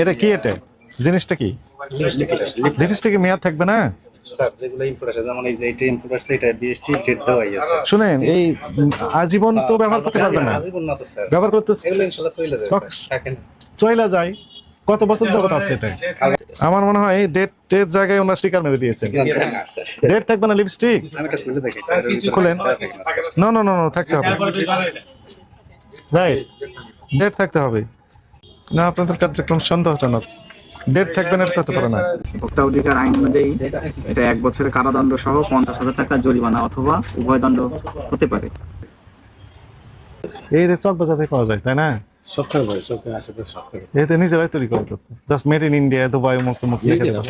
এটা কি এটা? জিনিসটা কি? লিপস্টিকে মেয়াদ থাকবে না? স্যার যেগুলো ইম্পোর্ট আছে যেমন এই যে এটা ইম্পোর্ট আছে এটা বিএসটি ডেট দেওয়াই আছে শুনেন এই আজীবন তো ব্যবহার করতে পারবেন না। আজীবন না তো স্যার। ব্যবহার করতে চইলা যায়। কত বছর আছে এটা? আমার মনে হয় ডেট ডেট জায়গায় ওনার স্টিকার মেরে দিয়েছেন। না, স্যার, না, স্যার। ডেট থাকবে না লিপস্টিক খুলেন। না। নো নো নো নো থাকতে হবে। রাইট ডেট থাকতে হবে। না আপনাদের কার্যক্রম সন্দেহজনক। ডেট এটা হতে পারে না। ভোক্তা অধিকার আইন অনুযায়ী এটা এক বছরের কারাদণ্ড সহ পঞ্চাশ হাজার টাকা জরিমানা অথবা উভয় দণ্ড হতে পারে। এই রে চক বাজারে পাওয়া যায় তাই না? সবথেকে ভালো চোখে আছে তো সবথেকে এতে নিজেরাই তৈরি করে তো just made in India Dubai মুখ মুখ লিখে দেবো।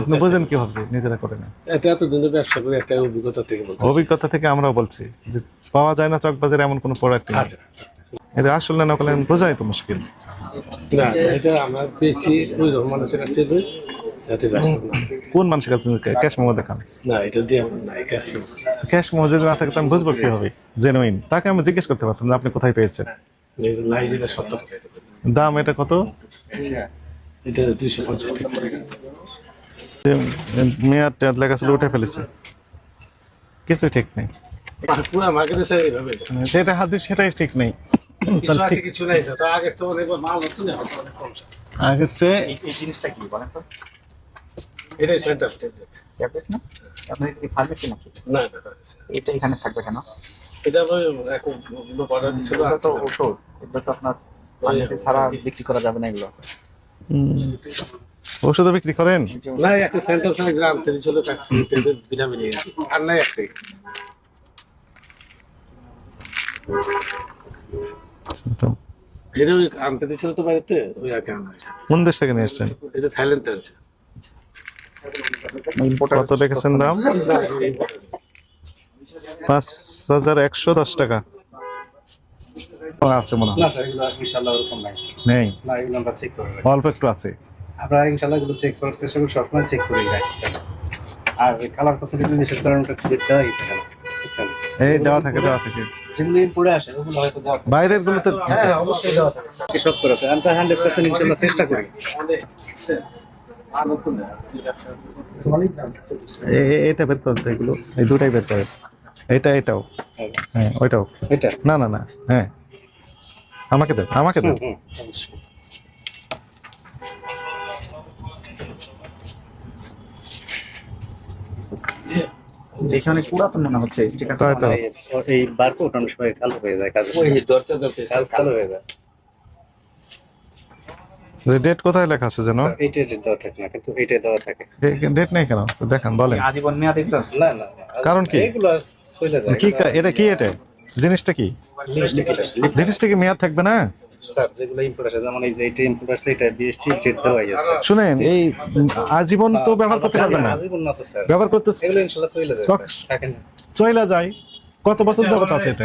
আপনি বোঝেন কি ভাবছে নিজেরা করে না এটা এত দিনের ব্যবসা করে একটা অভিজ্ঞতা থেকে বলতে অভিজ্ঞতা থেকে আমরাও বলছি যে পাওয়া যায় না চক বাজারে এমন কোনো প্রোডাক্ট নেই। আচ্ছা। এটা আসল না নকল বোঝাই তো মুশকিল। না এটা আমরা বেশি ওই মানুষের কাছ থেকে যাতে ব্যস্ত না কোন মানুষের কাছে ক্যাশ মোমো দেখান? না এটা দিয়ে আমরা নাই কাজ করব ক্যাশ মোমো যদি না থাকে তো আমি বুঝব কি হবে জেনুইন তাকে আমি জিজ্ঞেস করতে পারতাম আপনি কোথায় পেয়েছেন? নাই যেটা সত্য কথা দাম এটা কত? এটা দুইশো পঞ্চাশ টাকা। মেয়াদ টেয়াদ লেখা ছিল উঠে ফেলেছে। কিছুই ঠিক নেই। পুরো মার্কেটে। যেটা হাদিস সেটাই ঠিক নেই। কিছু নাই তো আগে তো অনেক মাল হতো না অনেক কম আগের চেয়ে এই জিনিসটা কি বলেন তো? এটাই সেন্টার ট্যাবলেট না? আপনার কি ফার্মেসি নাকি? না এটা এখানে থাকবে কেন? এটা আমি অর্ডার দিছিল তো ওষুধ। এগুলো তো আপনার ফার্মেসি ছাড়া বিক্রি করা যাবে না এগুলো। ওষুধও বিক্রি করেন? না একটা সেন্টার থেকে গ্রাম থেকে ছিল কাছে ভিটামিন এ। আর নাই একটাই এটা ওই আনতে দিয়েছিল তো বাড়িতে ওই আর কেন কোন দেশ থেকে নিয়ে এসছেন? এটা থাইল্যান্ড আছে কত রেখেছেন দাম? পাঁচ হাজার একশো দশ টাকা। আছে মনে হয়। না স্যার এগুলো ইনশাআল্লাহ ওরকম নাই। নেই? না এগুলো আমরা চেক করে রাখি। অল্প একটু আছে। আমরা ইনশাআল্লাহ এগুলো চেক করার চেষ্টা করি সবসময় চেক করে আর কালার কসমেটিক নিষেধ করার ওটা ডেট এই দেওয়া থাকে দেওয়া থাকে। যেগুলো পড়ে আসে ওগুলো হয়তো দেওয়া। বাইরের গুলোতে হ্যাঁ অবশ্যই দেওয়া থাকে। সব করে আছে? আমরা হান্ড্রেড পার্সেন্ট ইনশাআল্লাহ চেষ্টা করি। এটা বের করতে এগুলো। এই দুটাই বের করে এটা এটাও। হ্যাঁ ওইটাও। এটা? না না না। হ্যাঁ। আমাকে দেন আমাকে হুম অবশ্যই। দেখে অনেক পুরাতন মনে হচ্ছে স্টিকার তাই তো এই- বারকোড অনেক সময় কালো হয়ে যায় কাজ ওই দরটা দরতে কাজ কালো হয়ে যায়। ডেট কোথায় লেখা আছে যেন? এইটা ডেট দেওয়া থাকে না কিন্তু এইটা দেওয়া থাকে। ডেট নেই কেন? দেখান বলেন। আজীবন মেয়াদ এগুলো না না না। কারণ কি? এগুলো চলে যায় কি এটা কি এটা? জিনিসটা কি? লিপস্টিক লিপস্টিকে মেয়াদ থাকবে না? স্যার যেগুলো ইম্পোর্ট আছে যেমন এই যে এটা ইম্পোর্ট আছে এটা বিএসটি ডেট দেওয়াই আছে শুনেন এই আজীবন তো ব্যবহার করতে পারবেন না আজীবন না তো স্যার ব্যবহার করতে এগুলো ইনশাআল্লাহ চলে যায় থাকেন চইলা যায় কত বছর যাবত আছে এটা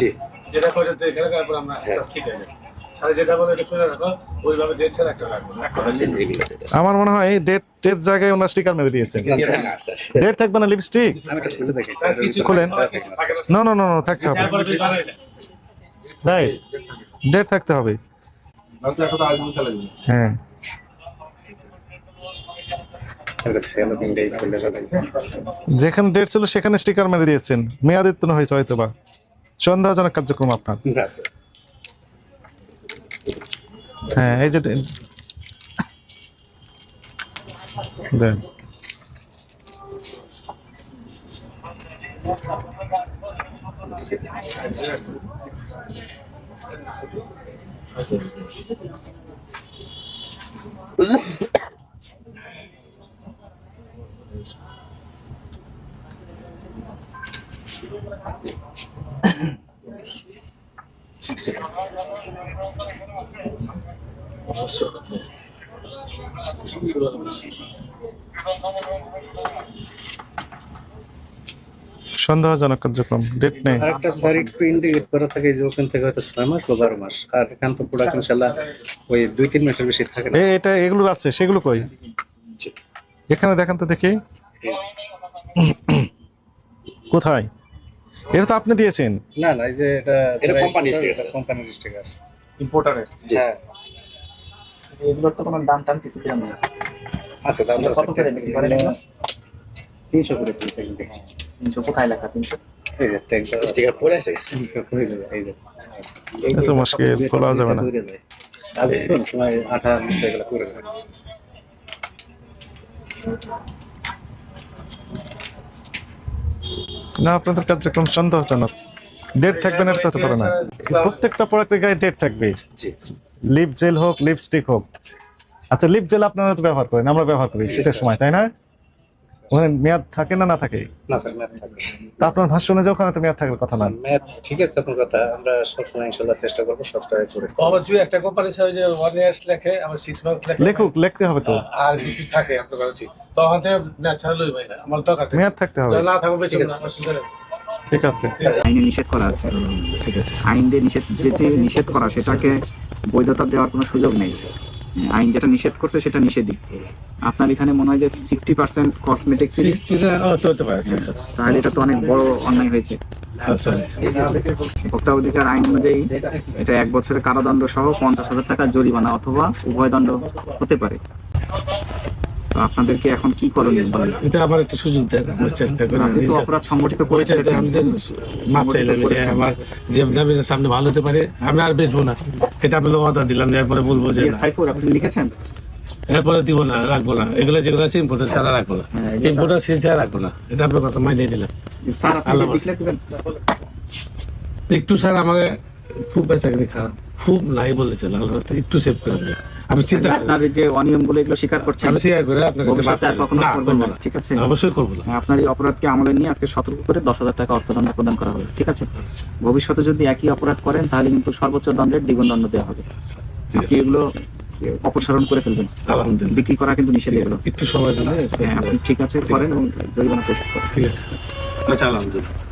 জি যেটা করে তো এখানে আমরা ঠিক আছে সাড়ে যেটা বলে এটা শুনে রাখো ওইভাবে দেড় ছাড়া একটা রাখব আমার মনে হয় ডেট ডেট জায়গায় ওনার স্টিকার মেরে দিয়েছেন। ডেট থাকবে না লিপস্টিক আমি এটা খুলে খুলেন। না। No no. থাকতে হবে। ডেট থাকতে হবে। হ্যাঁ। যেখানে ডেট ছিল সেখানে স্টিকার মেরে দিয়েছেন। মেয়াদিত্ব হয়েছে হয়তো বা সন্দেহজনক কার্যক্রম আপনার। হ্যাঁ এই যে দেন সন্দেহজনক কার্যক্রম ডেট নেই। আরেকটা স্যার একটু ইন্ডিকেট করা থাকে যে ওখান থেকে হয়তো ছয় মাস বা বারো মাস। আর এখান তো প্রোডাক্ট ইনশাল্লাহ ওই দুই তিন মাসের বেশি থাকে না। এটা এগুলো আছে সেগুলো কই? এখানে দেখান তো দেখি। কোথায়? এটা তো আপনি দিয়েছেন? না না এই যে এটা এটা sticker, স্যার। কোম্পানির স্টিকার ইম্পোর্টারের হ্যাঁ। এগুলোর তো কোনো দাম টাম কিছু নেই। আছে দাম কত করে বিক্রি করেন এগুলো? তিনশো করে পিস এগুলো তিনশো কোথায় লেখা? তিনশো? এই যে ট্যাগ স্টিকার পরে এসে গেছে যাবে এই যে। এত মুশকিল খোলা যাবে না। আমি তো সময় আঠা মিশে করে যাবে না আপনাদের কার্যক্রম সন্দেহজনক। ডেট থাকবে না তো পারে না। প্রত্যেকটা প্রোডাক্টের গায়ে ডেট থাকবে। জি। লিপ জেল হোক লিপস্টিক হোক। আচ্ছা লিপ জেল আপনারা তো ব্যবহার করেন আমরা ব্যবহার করি শীতের সময় তাই না? ওখানে মেয়াদ থাকে না না থাকে? না স্যার তা আপনার ভাষ্য অনুযায়ী ওখানে তো মেয়াদ থাকার কথা না। ম্যাথ ঠিক আছে আপনার কথা। আমরা সবসময় ইনশাল্লাহ চেষ্টা করব সবটা করে। একটা কোম্পানি যে ওয়ান ইয়ার্স লেখে আবার সিক্স মান্থস লেখে। লেখুক লিখতে হবে তো। আর যদি থাকে আপনার কথা ঠিক। তখন থেকে ন্যাচারাল ওই ভাই না আমার দরকার। মেয়াদ থাকতে হবে। না থাকবে বেঁচে না অসুবিধা নেই। ঠিক আছে। আইনে নিষেধ করা আছে। ঠিক আছে। আইন দিয়ে নিষেধ যেটি নিষেধ করা সেটাকে বৈধতা দেওয়ার কোনো সুযোগ নেই আইন যেটা নিষেধ করছে সেটা নিষেধই। আপনার এখানে মনে হয় যে সিক্সটি পার্সেন্ট কসমেটিক সিক্সটিটা চলতে পারে স্যার তাহলে এটা তো অনেক বড় অন্যায় হয়েছে। ভোক্তা অধিকার আইন অনুযায়ী এটা এক বছরের কারাদণ্ড সহ পঞ্চাশ হাজার টাকা জরিমানা অথবা উভয় দণ্ড হতে পারে। তো আপনাদেরকে এখন কি করণীয় বলেন? এটা আমার একটু সুযোগ দেন আমি চেষ্টা করি। আপনি তো অপরাধ সংগঠিত করে ফেলেছেন আমি মাপ চাইলাম যে আমার যে দামে সামনে ভালো হতে পারে আমি আর বেচবো না। এটা আপনাকে কথা দিলাম এরপরে বলব যে। সাইফুর আপনি লিখেছেন? এরপরে দিব না রাখব না। এগুলো যেগুলো আছে ইম্পোর্টার ছাড়া রাখব না। হ্যাঁ, ইম্পোর্টার সে ছাড়া রাখব না। এটা আপনার কথা মাইনে দিলাম। একটু স্যার আমাকে খুব বেচা কিনে খারাপ। খুব নাই বলেছিল আল্লাহ একটু সেভ করে দেয় আমি চিন্তা আপনার এই যে অনিয়মগুলো এগুলো স্বীকার করছেন আমি স্বীকার করে আপনার কাছে ভবিষ্যতে আর কখনো চাইলাম। না, করবেন করব না, না। ঠিক আছে? অবশ্যই করব না। আপনার এই অপরাধকে আমলে নিয়ে আজকে সতর্ক করে দশ হাজার টাকা অর্থদণ্ড প্রদান করা হবে ঠিক আছে? ভবিষ্যতে যদি একই অপরাধ করেন তাহলে কিন্তু সর্বোচ্চ দণ্ডের দ্বিগুণ দণ্ড দেওয়া হবে। আচ্ছা, আপনি এগুলো অপসারণ করে ফেলবেন। বিক্রি করা কিন্তু নিষেধ এগুলো একটু সময় দিলে হ্যাঁ আপনি ঠিক আছে করেন এবং জরিমানা পরিশোধ করেন। ঠিক আছে। আচ্ছা আলহামদুলিল্লাহ।